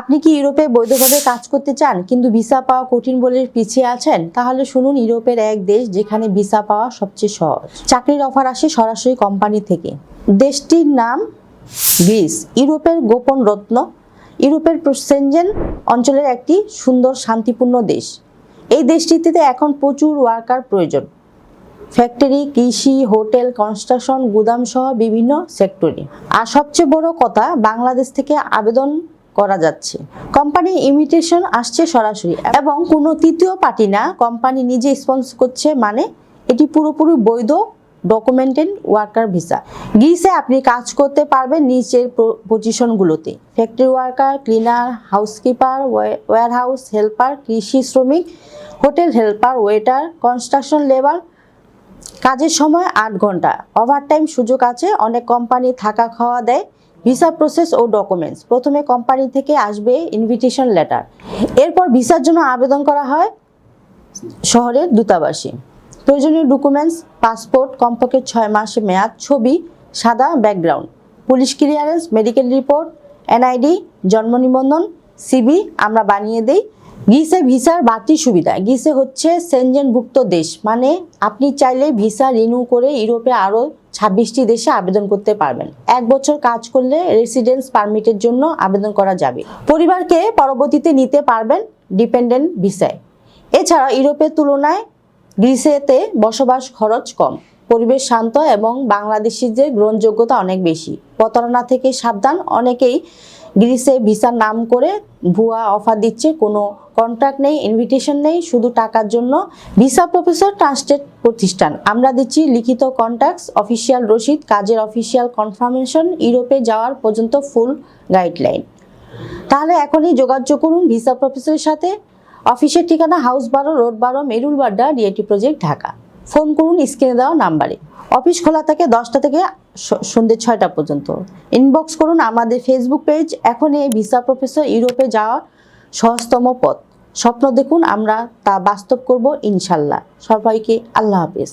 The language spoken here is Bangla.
আপনি কি ইউরোপে বৈধভাবে কাজ করতে চান, কিন্তু ভিসা পাওয়া কঠিন বলে পিছিয়ে আছেন? তাহলে শুনুন, ইউরোপের এক দেশ যেখানে ভিসা পাওয়া সবচেয়ে সহজ। চাকরির অফার আসে সরাসরি কোম্পানি থেকে। দেশটির নাম গ্রিস। ইউরোপের গোপন রত্ন। ইউরোপের সেনজেন অঞ্চলের একটি সুন্দর শান্তিপূর্ণ দেশ। এই দেশটিতে এখন প্রচুর ওয়ার্কার প্রয়োজন। ফ্যাক্টরি, কৃষি, হোটেল, কনস্ট্রাকশন গুদাম সহ বিভিন্ন সেক্টরে। আর সবচেয়ে বড় কথা, বাংলাদেশ থেকে আবেদন করা যাচ্ছে। কোম্পানি ইমিটেশন আসছে সরাসরি এবং কোনো তৃতীয় পার্টি না, কোম্পানি নিজে স্পন্সর করছে মানে এটি পুরোপুরি বৈধ ডকুমেন্টেড ওয়ার্কার ভিসা গ্রিসে আপনি কাজ করতে পারবেন নিচের পজিশনগুলোতে factory worker cleaner housekeeper warehouse helper কৃষি শ্রমিক hotel helper waiter construction labour কাজের সময় আট ঘণ্টা। ওভারটাইম সুযোগ আছে, অনেক কোম্পানি থাকা খাওয়া দেয়। ভিসা প্রসেস ও ডকুমেন্টস। প্রথমে কোম্পানি থেকে আসবে ইনভিটেশন লেটার এরপর ভিসার জন্য আবেদন করা হয় শহরের দূতাবাসে। প্রয়োজনীয় ডকুমেন্টস পাসপোর্ট কমপক্ষে ছয় মাস মেয়াদ, ছবি, সাদা background police clearance medical report NID জন্ম নিবন্ধন সিবি আমরা বানিয়ে দেই। গ্রিসে ভিসার বাড়তি সুবিধা। গিসে হচ্ছে সেনজেনভুক্ত দেশ। মানে আপনি চাইলে ভিসা রিনিউ করে ইউরোপে আরও ছাব্বিশটি দেশে আবেদন করতে পারবেন। এক বছর কাজ করলে রেসিডেন্স পারমিটের জন্য আবেদন করা যাবে। পরিবারকে পরবর্তীতে নিতে পারবেন ডিপেন্ডেন্ট ভিসায় এছাড়া ইউরোপের তুলনায় গ্রিসেতে বসবাস খরচ কম। পরিবেশ শান্ত এবং বাংলাদেশিদের গ্রহণযোগ্যতা অনেক বেশি। প্রতারণা থেকে সাবধান। অনেকেই গ্রিসে ভিসার নাম করে ভুয়া অফার দিচ্ছে। কোনো কন্ট্রাক্ট নেই ইনভিটেশন নেই, শুধু টাকার জন্য ভিসা প্রফেসর ট্রাস্টেড প্রতিষ্ঠান। আমরা দিচ্ছি লিখিত কন্ট্যাক্টস অফিসিয়াল রসিদ, কাজের অফিসিয়াল কনফার্মেশন, ইউরোপে যাওয়ার পর্যন্ত ফুল গাইডলাইন। তাহলে এখনই যোগাযোগ করুন ভিসা প্রফেসরের সাথে। অফিসের ঠিকানা হাউস বারো রোড বারো Merul Badda DAT project, Dhaka. Phone করুন, স্ক্রিনে দেওয়া নাম্বারে। অফিস খোলা থাকে দশটা থেকে সন্ধ্যে ছয়টা পর্যন্ত। ইনবক্স করুন আমাদের ফেসবুক পেজ এখন এই ভিসা প্রফেসর ইউরোপে যাওয়ার সহজতম পথ। স্বপ্ন দেখুন আমরা তা বাস্তব করব, ইনশাল্লাহ। সবাইকে আল্লাহ হাফেজ।